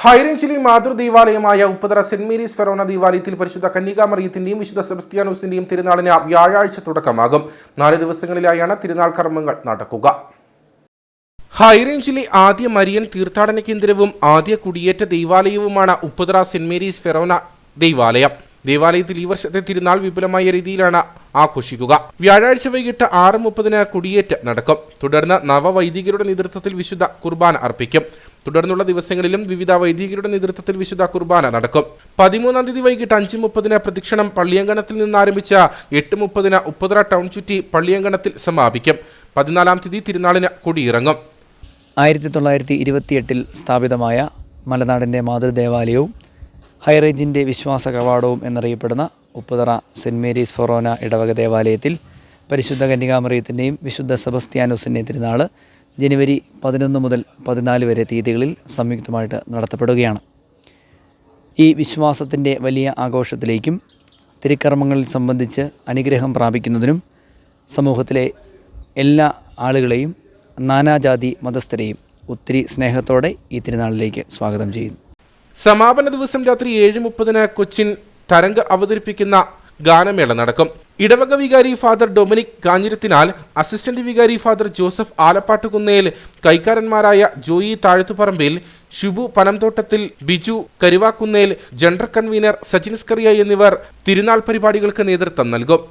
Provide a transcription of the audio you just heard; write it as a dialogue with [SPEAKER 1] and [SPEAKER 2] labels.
[SPEAKER 1] ഹൈറേഞ്ചിലെ മാതൃദേവാലയമായ Upputhara saint Mary's forane ദേവാലയത്തിൽ പരിശുദ്ധ കന്യകാമറിയത്തിന്റെയും വിശുദ്ധ സെബസ്ത്യാനോസിന്റെയും തിരുനാളിന് വ്യാഴാഴ്ച തുടക്കമാകും. നാല് ദിവസങ്ങളിലായാണ് തിരുനാൾ കർമ്മങ്ങൾ നടക്കുക. ഹൈറേഞ്ചിലെ ആദ്യ മരിയൻ തീർത്ഥാടന കേന്ദ്രവും ആദ്യ കുടിയേറ്റ ദേവാലയവുമാണ് ഉപ്പതറ സെന്റ് മേരീസ് ഫെറോന ദൈവാലയം. ദേവാലയത്തിൽ ഈ വർഷത്തെ തിരുനാൾ വിപുലമായ രീതിയിലാണ് ആഘോഷിക്കുക. വ്യാഴാഴ്ച വൈകിട്ട് ആറ് മുപ്പതിന് കുടിയേറ്റ് നടക്കും. തുടർന്ന് നവവൈദികരുടെ നേതൃത്വത്തിൽ വിശുദ്ധ കുർബാന അർപ്പിക്കും. തുടർന്നുള്ള ദിവസങ്ങളിലും വിവിധ വൈദികരുടെ നേതൃത്വത്തിൽ വിശുദ്ധ കുർബാന നടക്കും. പതിമൂന്നാം തീയതി വൈകിട്ട് അഞ്ച് മുപ്പതിന് പ്രദക്ഷിണം പള്ളിയങ്കണത്തിൽ നിന്ന് ആരംഭിച്ച എട്ട് മുപ്പതിന് ഉപ്പതറ ടൗൺ ചുറ്റി പള്ളിയങ്കണത്തിൽ സമാപിക്കും. പതിനാലാം തീയതി തിരുനാളിന് കൊടിയിറങ്ങും.
[SPEAKER 2] ആയിരത്തി തൊള്ളായിരത്തി ഇരുപത്തിയെട്ടിൽ സ്ഥാപിതമായ മലനാടിന്റെ മാതൃദേവാലയവും ഹൈറേഞ്ചിന്റെ വിശ്വാസ കവാടവും എന്നറിയപ്പെടുന്ന ഉപ്പുതറ സെന്റ് മേരീസ് ഫൊറോന ഇടവക ദേവാലയത്തിൽ പരിശുദ്ധ കന്യകാമറിയത്തിന്റെയും വിശുദ്ധ സെബസ്ത്യാനോസിന്റെയും തിരുനാൾ ജനുവരി പതിനൊന്ന് മുതൽ പതിനാല് വരെ തീയതികളിൽ സംയുക്തമായിട്ട് നടത്തപ്പെടുകയാണ്. ഈ വിശ്വാസത്തിന്റെ വലിയ ആഘോഷത്തിലേക്കും തിരുക്കർമ്മങ്ങളിൽ സംബന്ധിച്ച് അനുഗ്രഹം പ്രാപിക്കുന്നതിനും സമൂഹത്തിലെ എല്ലാ ആളുകളെയും നാനാജാതി മതസ്ഥരെയും ഒത്തിരി സ്നേഹത്തോടെ ഈ തിരുനാളിലേക്ക് സ്വാഗതം ചെയ്യുന്നു.
[SPEAKER 1] സമാപന ദിവസം രാത്രി ഏഴ് മുപ്പതിന് കൊച്ചിൻ തരംഗ അവതരിപ്പിക്കുന്ന ഗാനമേള നടക്കും. ഇടവക വികാരി ഫാദർ ഡൊമിനിക് കാഞ്ഞിരത്തിനാൽ അസിസ്റ്റന്റ് വികാരി father Joseph Alappattukunnel കൈക്കാരന്മാരായ Joy Thazhathuparambil Shibu Panamthottathil Biju Karuvakkunnel general convener Sachin Scaria എന്നിവർ തിരുനാൾ പരിപാടികൾക്ക് നേതൃത്വം നൽകും.